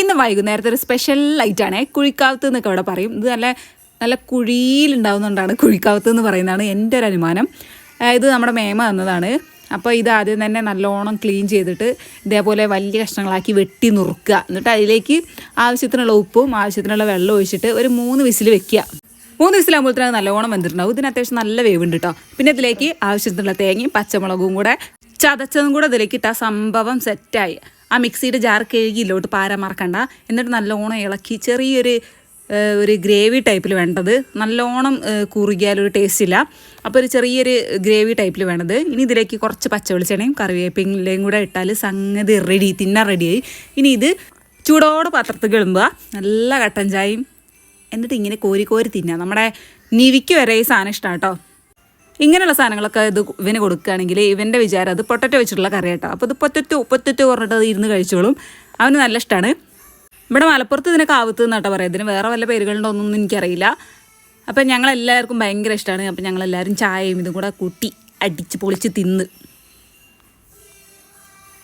ഇന്ന് വൈകുന്നേരത്തെ ഒരു സ്പെഷ്യൽ ലൈറ്റ് ലൈറ്റാണ് കുഴിക്കാവത്ത് എന്നൊക്കെ അവിടെ പറയും. ഇത് നല്ല നല്ല കുഴിയിലുണ്ടാവുന്നതുകൊണ്ടാണ് കുഴിക്കാവത്ത് എന്ന് പറയുന്നതാണ് എന്റെ ഒരു അനുമാനം. ഇത് നമ്മുടെ മേമ തന്നതാണ്. അപ്പോൾ ഇത് ആദ്യം തന്നെ നല്ലോണം ക്ലീൻ ചെയ്തിട്ട് ഇതേപോലെ വലിയ കഷ്ണങ്ങളാക്കി വെട്ടി നുറുക്കുക. എന്നിട്ട് അതിലേക്ക് ആവശ്യത്തിനുള്ള ഉപ്പും ആവശ്യത്തിനുള്ള വെള്ളം ഒഴിച്ചിട്ട് ഒരു മൂന്ന് വിസിൽ വെക്കുക. മൂന്ന് വിസിലാകുമ്പോഴത്തേന് നല്ലോണം വെന്തിട്ടുണ്ടാവും. ഇതിന് അത്യാവശ്യം നല്ല വേവുണ്ട് കേട്ടോ പിന്നെ ഇതിലേക്ക് ആവശ്യത്തിനുള്ള തേങ്ങയും പച്ചമുളകും കൂടെ ചതച്ചതും കൂടെ അതിലേക്കിട്ട് ആ സംഭവം സെറ്റായി. ആ മിക്സിയുടെ ജാർ കഴുകിയില്ലോട്ട് പാര മറക്കണ്ട. എന്നിട്ട് നല്ലോണം ഇളക്കി ചെറിയൊരു ഒരു ഗ്രേവി ടൈപ്പിൽ വേണ്ടത്. നല്ലോണം കുറുകിയാൽ ഒരു ടേസ്റ്റ് ഇല്ല അപ്പോൾ ഒരു ചെറിയൊരു ഗ്രേവി ടൈപ്പിൽ വേണ്ടത്. ഇനി ഇതിലേക്ക് കുറച്ച് പച്ചവെളിച്ചെണ്ണയും കറിവേപ്പിലയും കൂടെ ഇട്ടാൽ സംഗതി റെഡി തിന്നാൻ റെഡിയായി ഇനി ഇത് ചൂടോടെ പാത്രത്തിൽ കിളുമ്പുക. നല്ല കട്ടൻ ചായയും. എന്നിട്ട് ഇങ്ങനെ കോരി കോരി തിന്നുക. നമ്മുടെ നിവിക്ക് വരെ ഈ സാധനം ഇഷ്ടമാണ് കേട്ടോ ഇങ്ങനെയുള്ള സാധനങ്ങളൊക്കെ ഇത് ഇവന് കൊടുക്കുകയാണെങ്കിൽ ഇവന്റെ വിചാരം അത് പൊട്ടറ്റോ വെച്ചിട്ടുള്ള കറി കേട്ടോ അപ്പോൾ ഇത് പൊറ്ററ്റോ പൊറ്ററ്റോ പറഞ്ഞിട്ട് അത് ഇരുന്ന് കഴിച്ചോളും. അവന് നല്ല ഇഷ്ടമാണ് ഇവിടെ മലപ്പുറത്ത് ഇതിനെ കാവത്ത് എന്നാട്ടോ പറയാം. ഇതിന് വേറെ വല്ല പേരുകളുണ്ടോന്നൊന്നും എനിക്കറിയില്ല. അപ്പം ഞങ്ങളെല്ലാവർക്കും ഭയങ്കര ഇഷ്ടമാണ് അപ്പം ഞങ്ങളെല്ലാവരും ചായയും ഇതും കൂടെ കൂട്ടി അടിച്ച് പൊളിച്ച് തിന്ന്.